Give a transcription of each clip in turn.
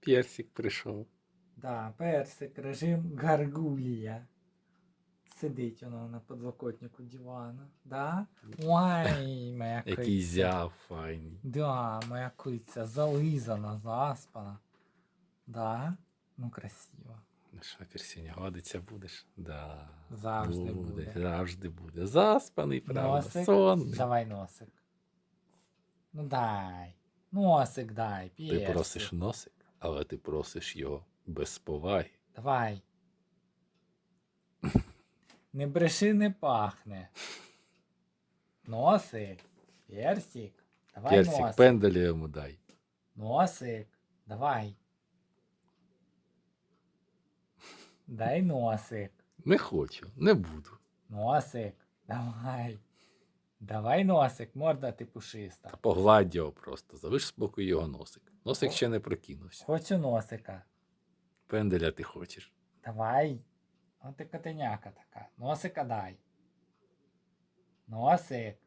Персик прийшов. Да, персик, режим гаргулія. Сидить воно на подлокотнику дивана. Да? Ой, моя Який зяв файний. Да, моя киця зализана, заспана. Да? Ну, красиво. Ну що, Персиня, годиться будеш? Да. Завжди буде. Завжди буде. Заспаний, правда. Носик. Сонний. Давай носик. Ну дай. Носик дай, Ти персик. просиш носик, але ти просиш його без поваги. Давай. Не бреши, не пахне. Носик. Персик. Давай Персик, носик. пенделя йому дай. Носик. Давай. Дай носик. Не хочу, не буду. Носик. Давай. Давай носик, морда ти Та пушиста. погладь його просто, залиш спокій його носик. Носик О. ще не прокинувся. Хочу носика. Пенделя ти хочеш. Давай. От ти котеняка така. Носика дай. Носик.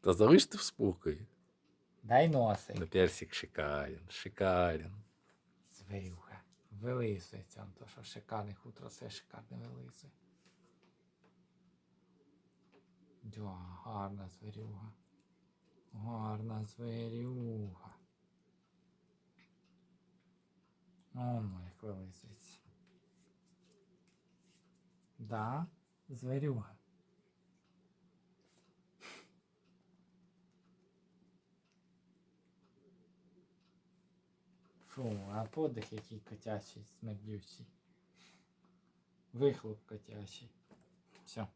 Та залиш ти в спокої. Дай носик. Ну, персик шикарен, шикарен. Звірюга. Вилизується, он то що шикарне хутро, все шикарне вилизує. Да, гарна звірюга. Гарна звірюга. Он як вилизується. Да, звірюга. Фу, а подих який котячий, смердючий. Вихлоп котячий. Все.